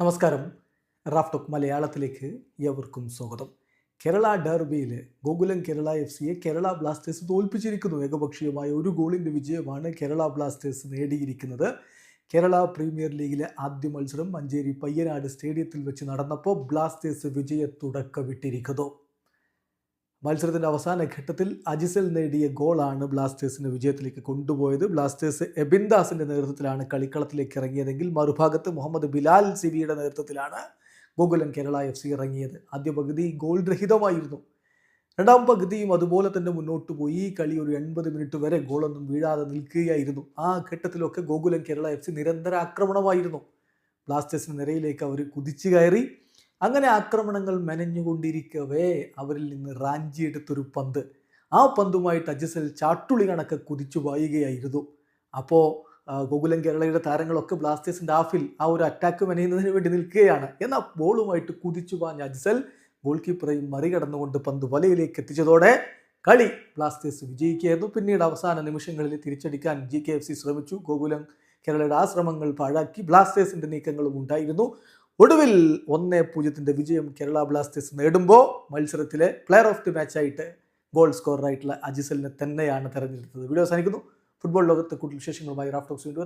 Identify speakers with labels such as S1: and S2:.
S1: നമസ്കാരം. Raf talk മലയാളത്തിലേക്ക് ഏവർക്കും സ്വാഗതം. കേരള ഡെർബിയിൽ ഗോകുലം കേരള എഫ് സിയെ കേരള ബ്ലാസ്റ്റേഴ്സ് തോൽപ്പിച്ചിരിക്കുന്നു. ഏകപക്ഷീയമായ ഒരു ഗോളിന്റെ വിജയമാണ് കേരള ബ്ലാസ്റ്റേഴ്സ് നേടിയിരിക്കുന്നത്. കേരള പ്രീമിയർ ലീഗിലെ ആദ്യ മത്സരം മഞ്ചേരി പയ്യനാട് സ്റ്റേഡിയത്തിൽ വെച്ച് നടന്നപ്പോൾ ബ്ലാസ്റ്റേഴ്സ് വിജയ തുടക്കമിട്ടിരിക്കുന്നു മത്സരത്തിന്റെ അവസാന ഘട്ടത്തിൽ അജിസൽ നേടിയ ഗോളാണ് ബ്ലാസ്റ്റേഴ്സിനെ വിജയത്തിലേക്ക് കൊണ്ടുപോയത്. ബ്ലാസ്റ്റേഴ്സ് എബിൻദാസിന്റെ നേതൃത്വത്തിലാണ് കളിക്കളത്തിലേക്ക് ഇറങ്ങിയതെങ്കിൽ മറുഭാഗത്ത് മുഹമ്മദ് ബിലാൽ സിബിയുടെ നേതൃത്വത്തിലാണ് ഗോകുലം കേരള എഫ് സി ഇറങ്ങിയത്. ആദ്യ പകുതി ഗോൾ രഹിതമായിരുന്നു. രണ്ടാം പകുതിയും അതുപോലെ തന്നെ മുന്നോട്ട് പോയി. ഈ കളി ഒരു എൺപത് മിനിറ്റ് വരെ ഗോളൊന്നും വീഴാതെ നിൽക്കുകയായിരുന്നു. ആ ഘട്ടത്തിലൊക്കെ ഗോകുലം കേരള എഫ് സി നിരന്തര ആക്രമണമായിരുന്നു. ബ്ലാസ്റ്റേഴ്സിന് നിരയിലേക്ക് അവർ കുതിച്ചു കയറി. അങ്ങനെ ആക്രമണങ്ങൾ മെനഞ്ഞുകൊണ്ടിരിക്കവേ അവരിൽ നിന്ന് റാഞ്ചിയെടുത്തൊരു പന്ത്. ആ പന്തുമായിട്ട് അജിസൽ ചാട്ടുളി കണക്ക് കുതിച്ചു പായുകയായിരുന്നു അപ്പോൾ ഗോകുലം കേരളയുടെ താരങ്ങളൊക്കെ ബ്ലാസ്റ്റേഴ്സിന്റെ ഹാഫിൽ ആ ഒരു അറ്റാക്ക് മെനയുന്നതിന് വേണ്ടി നിൽക്കുകയാണ്. എന്നാൽ ബോളുമായിട്ട് കുതിച്ചു പാഞ്ഞ അജസൽ ഗോൾ കീപ്പറെയും മറികടന്നുകൊണ്ട് പന്ത് വലയിലേക്ക് എത്തിച്ചതോടെ കളി ബ്ലാസ്റ്റേഴ്സ് വിജയിക്കുകയായിരുന്നു. പിന്നീട് അവസാന നിമിഷങ്ങളിൽ തിരിച്ചടിക്കാൻ ജി കെ എഫ് സി ശ്രമിച്ചു. ഗോകുലം കേരളയുടെ ആ ശ്രമങ്ങൾ പാഴാക്കി ബ്ലാസ്റ്റേഴ്സിന്റെ നീക്കങ്ങളും ഉണ്ടായിരുന്നു. ഒടുവിൽ ഒന്നേ പൂജ്യത്തിന്റെ വിജയം കേരള ബ്ലാസ്റ്റേഴ്സ് നേടുമ്പോൾ മത്സരത്തിലെ പ്ലെയർ ഓഫ് ദി മാച്ചായിട്ട് ഗോൾ സ്കോററായിട്ടുള്ള അജിസലിനെ തന്നെയാണ് തെരഞ്ഞെടുത്തത്. വീഡിയോ അവസാനിക്കുന്നു. ഫുട്ബോൾ ലോകത്തെ കൂടുതൽ വിശേഷങ്ങളുമായി റാഫ്റ്റോക്സ് വീണ്ടും